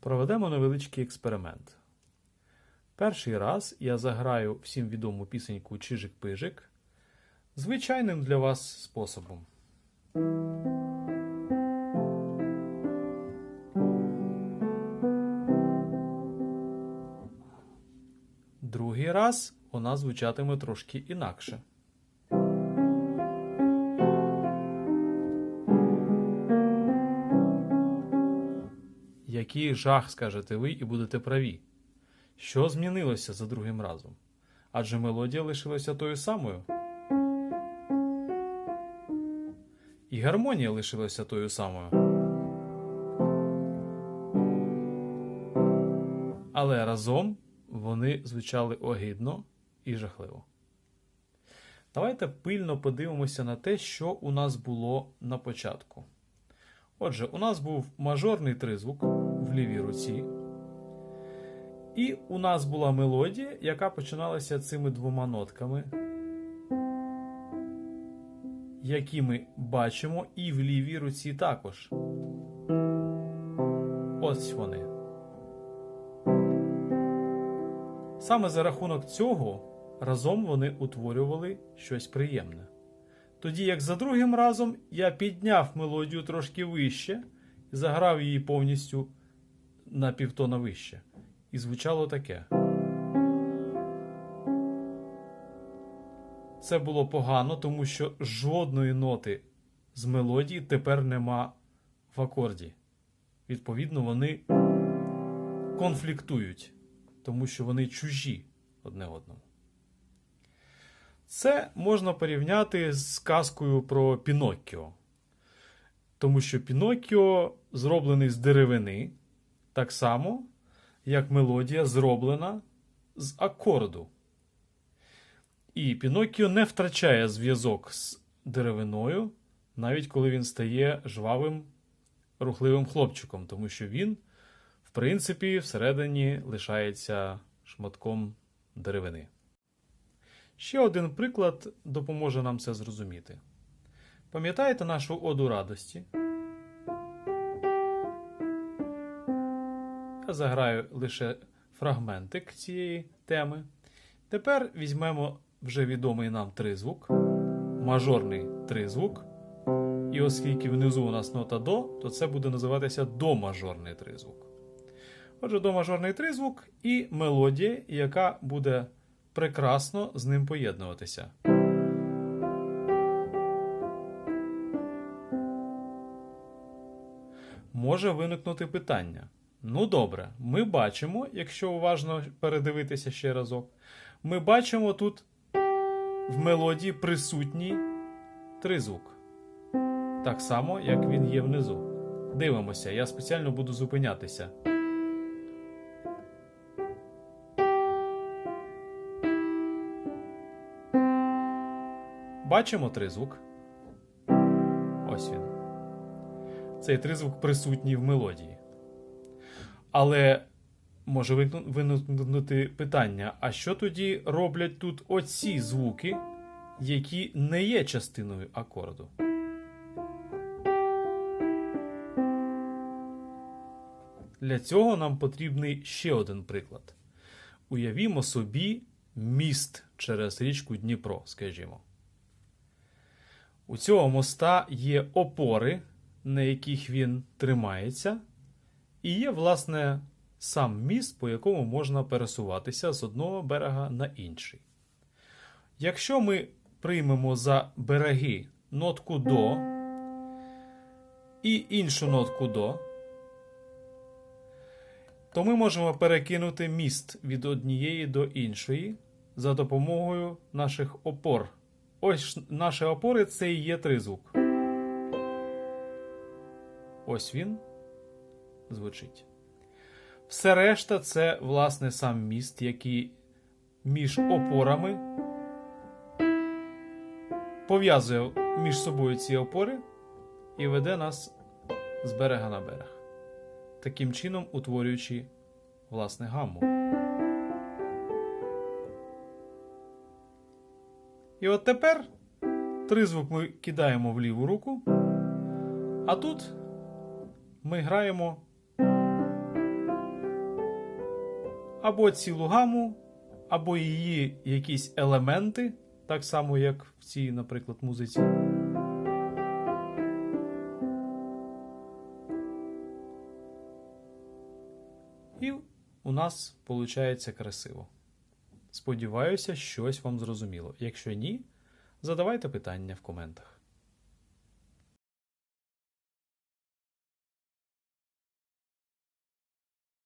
Проведемо невеличкий експеримент. Перший раз я заграю всім відому пісеньку Чижик-пижик звичайним для вас способом. Другий раз вона звучатиме трошки інакше. Який жах, скажете ви, і будете праві. Що змінилося за другим разом? Адже мелодія лишилася тою самою. І гармонія лишилася тою самою. Але разом вони звучали огидно і жахливо. Давайте пильно подивимося на те, що у нас було на початку. Отже, у нас був мажорний тризвук в лівій руці. І у нас була мелодія, яка починалася цими двома нотками, які ми бачимо і в лівій руці також. Ось вони. Саме за рахунок цього разом вони утворювали щось приємне. Тоді як за другим разом я підняв мелодію трошки вище і заграв її повністю на півтона вище. І звучало таке. Це було погано, тому що жодної ноти з мелодії тепер нема в акорді. Відповідно, вони конфліктують, тому що вони чужі одне одному. Це можна порівняти з казкою про Піноккіо. Тому що Піноккіо зроблений з деревини, так само, як мелодія зроблена з акорду. І Піноккіо не втрачає зв'язок з деревиною, навіть коли він стає жвавим, рухливим хлопчиком, тому що він, в принципі, всередині лишається шматком деревини. Ще один приклад допоможе нам це зрозуміти. Пам'ятаєте нашу оду радості? Я заграю лише фрагментик цієї теми. Тепер візьмемо вже відомий нам тризвук, мажорний тризвук. І оскільки внизу у нас нота до, то це буде називатися домажорний тризвук. Отже, домажорний тризвук і мелодія, яка буде прекрасно з ним поєднуватися. Може виникнути питання. Ну добре, ми бачимо, якщо уважно передивитися ще разок, ми бачимо тут в мелодії присутній тризвук. Так само, як він є внизу. Дивимося, я спеціально буду зупинятися. Бачимо тризвук. Ось він. Цей тризвук присутній в мелодії. Але може виникнути питання: а що тоді роблять тут оці звуки, які не є частиною акорду? Для цього нам потрібний ще один приклад. Уявімо собі міст через річку Дніпро, скажімо. У цього моста є опори, на яких він тримається, і є, власне, сам міст, по якому можна пересуватися з одного берега на інший. Якщо ми приймемо за береги нотку до і іншу нотку до, то ми можемо перекинути міст від однієї до іншої за допомогою наших опор. Ось наші опори це і є тризвук. Ось він звучить. Все решта це, власне, сам міст, який між опорами пов'язує між собою ці опори і веде нас з берега на берег, таким чином утворюючи власне гамму. І от тепер тризвук ми кидаємо в ліву руку, а тут ми граємо або цілу гаму, або її якісь елементи, так само, як в цій, наприклад, музиці. І у нас виходить красиво. Сподіваюся, щось вам зрозуміло. Якщо ні, задавайте питання в коментах.